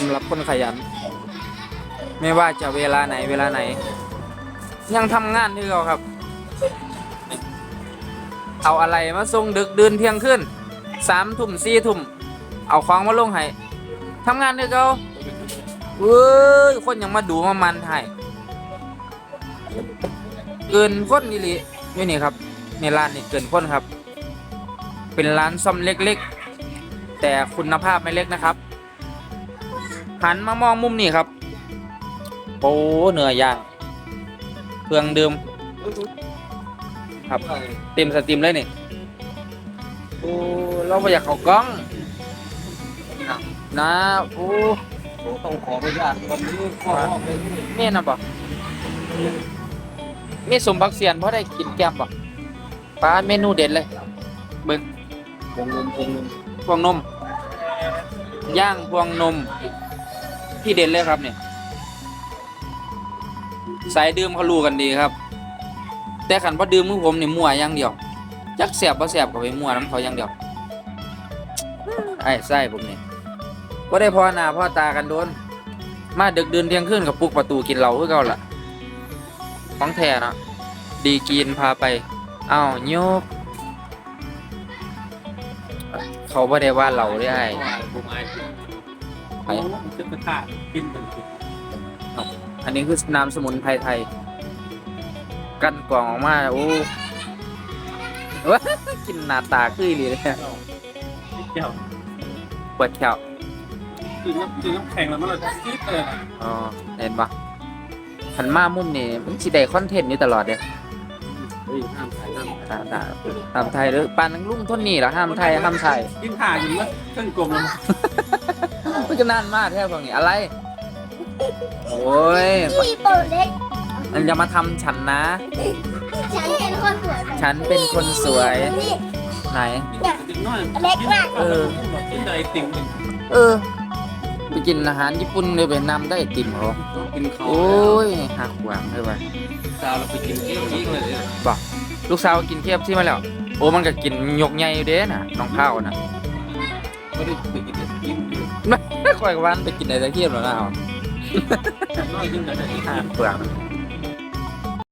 สำหรับคนขยัน ไม่ว่าจะเวลาไหนเวลาไหน ยังทำงานที่เราครับ เอาอะไรมาส่งดึกเดินเที่ยงขึ้นสามทุ่มสี่ทุ่มเอาของมาลงให้ทำงานที่เขาเว้ยคนยังมาดูมามันไทยเกินคนนี่ลิอยู่นี่ครับในร้านนี่เกินคนครับ เป็นร้านซ่อมเล็กๆ แต่คุณภาพไม่เล็กนะครับ หันมามองมุมนี่ครับโอ้เนื้อย่างเครื่องดื่มครับเต็มสตรีมเลยนี่โอ้เราไม่อยากเขากล้องนะโอ้ต้องขออนุญาตวันนี้พ่อเป็นเม่นนะบ่มีสมพักเสียนเพราะได้กินแก้มบ่ปลาเมนูเด็ดเลยเบิ่งพวงนมพวงนมพวงนมย่างพวงนม ที่เด็ดเลยครับเนี่ยสายดื่มเขารู้กันดีครับ แต่ขันพอดื่มมือผมเนี่ยมั่วอย่างเดียวจักแสบบ่แสบก็ไปมั่วน้ำเขาอย่างเดียวไอ้ไส้ผมเนี่ยก็ได้พอหน้าพ่อตากันโดน มาดึกเดื่นเที่ยงคืนกับปุกประตูกินเหล้าคือเก่าล่ะของแท้นะดีกินพาไปเอ้าโยกเขาบ่ได้ว่าเราได้ไอ้ ไอ้ไปโอ้มันจะกระทะกินมันสิอันนี้คือน้ำสมุนไพรไทย กันกล่องออกมาโอ้ว้ากินหน้าตาคืออีหลีเลยเจ้าปวดแขวคือน้ำคือน้ำแข็งแล้วมันเลยซีดเลยนะอ๋อเห็นปะขันมามุมนี่มันสิได้คอนเทนต์อยู่ตลอดเด้อเฮ้ยห้ามถ่ายห้ามถ่ายตาตาห้ามไทยหรือปานนังลุ่มทนนี่เหรอห้ามไทยห้ามไทยกินถ่ายอยู่แล้วเครื่องกลมแล้วมัน ก็นานมากแค่พวกนี้อะไร โอ้ยพี่เปิดเล็กมันจะมาทำฉันนะ ฉันเป็นคนสวยฉันเป็นคนสวย นี่ไหนกินน้อยเล็กมากเออ กินไอติมหนึ่งเออ ไปกินอาหารญี่ปุ่นเลยไปนำได้ไอติมเหรอ กินเขาโอ้ยหักหวังเลยว่ะสาวเราไปกินเค้กอีกเลยเนี่ยบอกลูกสาวกินเทียบที่มาแล้ว โอ้มันก็กินยกใหญ่อยู่เด้น่ะ น้องข้าวน่ะ ไม่ได้ไปกินไอติมอยู่คอยกับวันไปกินอะไรเทียบแล้วนะเอาแต่น้อยขึ้นแต่ได้หักหวัง